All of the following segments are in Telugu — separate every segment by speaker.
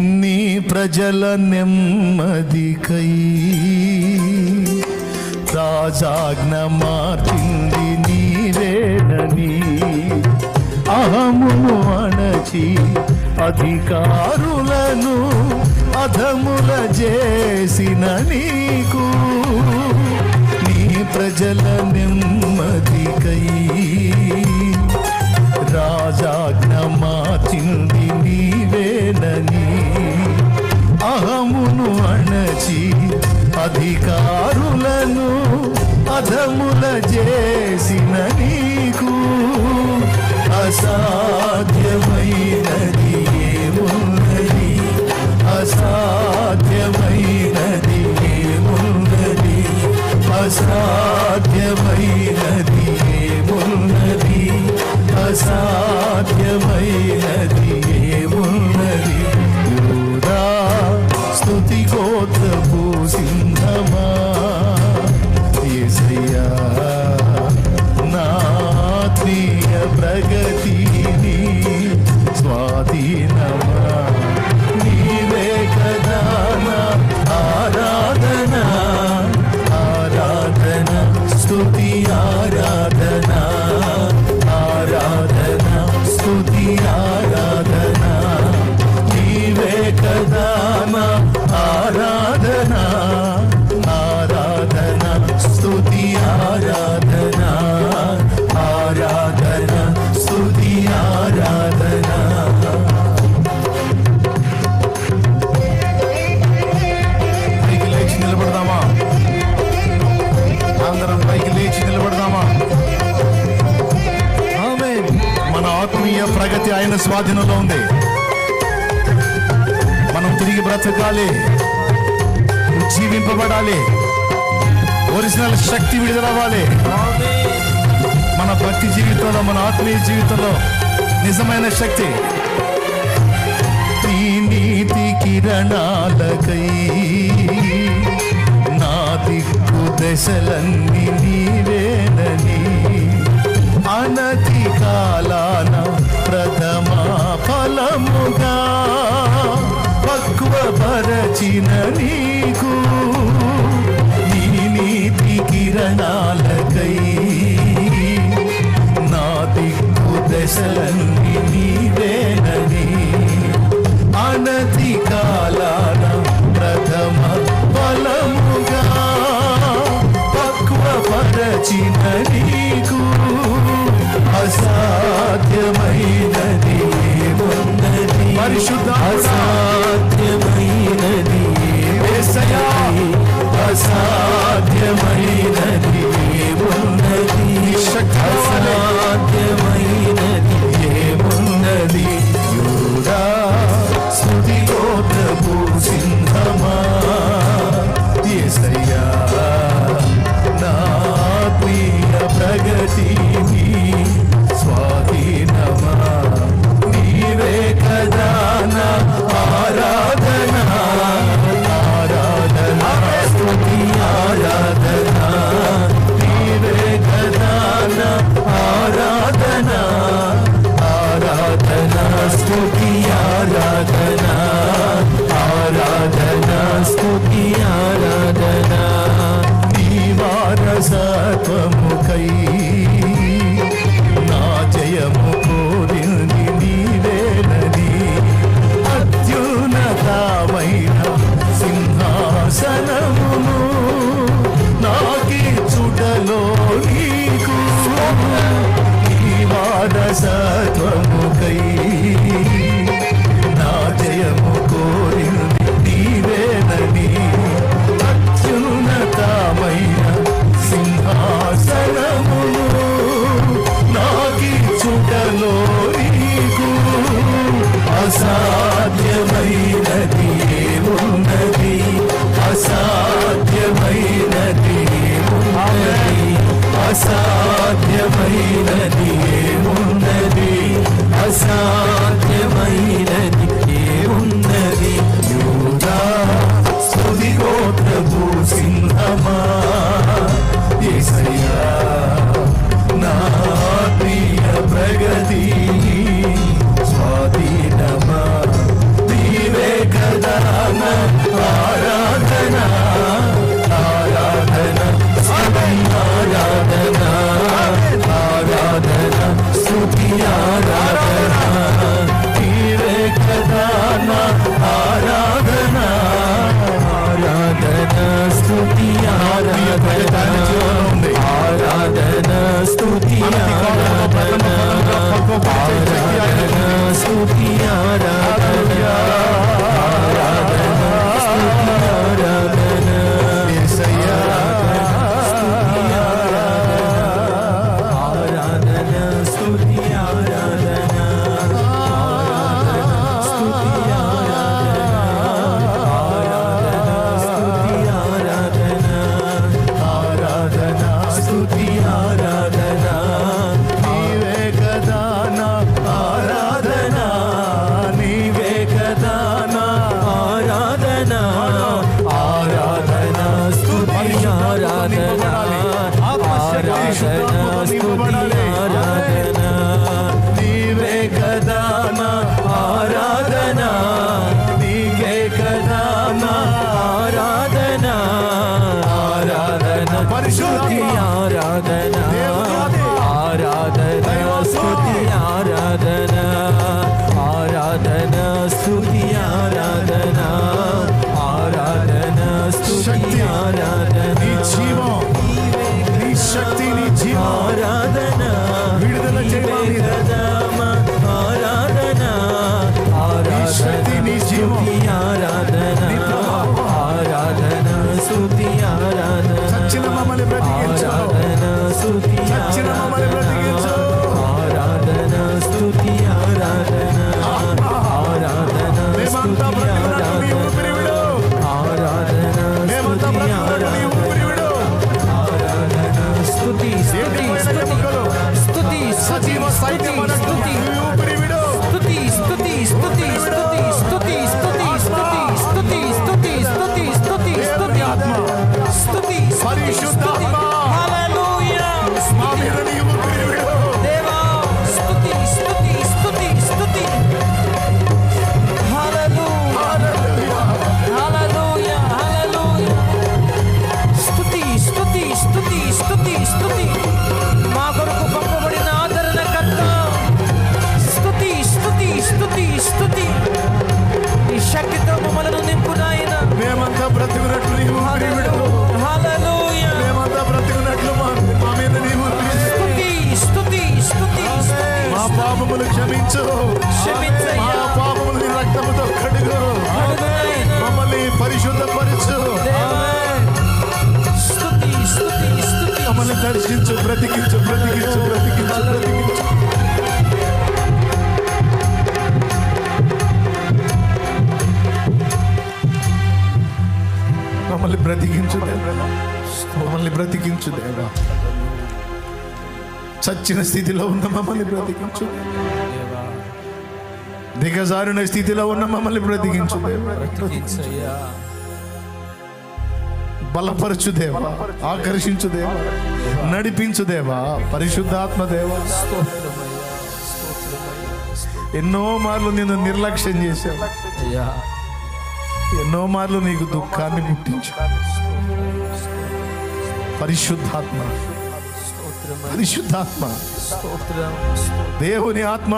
Speaker 1: నీ ప్రజల నెమ్మదికై రాజాగ్న మార్చింది నీవేనని అహమును అణచి అధికారులను అధముల చేసిన నీకు. నీ ప్రజల నెమ్మదికై రాజాగ్న మార్చింది నీవేనని దాహమును అణచి అధికారులను అధముల చేసిన నీకు అసాధ్యము. ആരാ ప్రగతి ఆయన స్వాధీనంలో ఉంది. మనం తిరిగి బ్రతకాలి. జీవింపబడాలి. ఒరిజినల్ శక్తి విడుదలవ్వాలి. మన భక్తి జీవితంలో మన ఆత్మీయ జీవితంలో నిజమైన శక్తి. నీతి కిరణాలకై నా దిక్కు దశలన్నీ నీవే వచ్చిన నీకు Parvati love. అసాధ్యమైనది ఉన్నది అసాధ్యమైనది ఉన్నది అసాధ్యమైనది ఉన్నది అసాధ్య స్తుతి ఆరాధన స్తుతి ఆరాధన స్థుతి ఆరాధన ఆరాధన స్థుతి ఆరాధన. జీవం నీ శక్తి నీ జీవం. ఆరాధన విడుదల చేయడం ఆరాధన ఆరాధన నీ శక్తి నీ జీవం. ఆరాధన. స్థుతి మా కొరకు పంపబడిన ఆదరణకర్త స్థుతి స్థుతి స్థుతి
Speaker 2: స్థుతి ఈ శక్తితో మమ్మలను నింపు నాయన
Speaker 1: మేమంతా బ్రతికున్నట్లు
Speaker 2: నీవు
Speaker 1: మేమంతా బ్రతికున్నట్లు మా మీద నీవు
Speaker 2: స్థుతి స్థుతి స్థుతి
Speaker 1: మా పాపములు క్షమించు. మా పాపములు రక్తముతో కడుగు. మమ్మల్ని పరిశుద్ధపరచు. మమ్మల్ని దర్శించు బ్రతికించు బ్రతికించు బ్రతికించు బ్రతికించు. మమ్మల్ని బ్రతికించు దేవా. మమ్మల్ని బ్రతికించు దేవా. చచ్చిన స్థితిలో ఉన్న మమ్మల్ని బ్రతికించు దిగజారిన స్థితిలో ఉన్న మమ్మల్ని బ్రతికించు దేవా. బలపరచు దేవా ఆకర్షించు దేవా నడిపించు దేవా పరిశుద్ధాత్మ దేవా. ఎన్నో మార్లు నేను నిర్లక్ష్యం చేశాను
Speaker 2: అయ్యా.
Speaker 1: ఎన్నో మార్లు నీకు దుఃఖాన్ని పుట్టించు. పరిశుద్ధాత్మ పరిశుద్ధాత్మ. దేవుని ఆత్మ.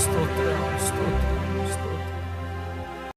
Speaker 2: స్తోత్రం.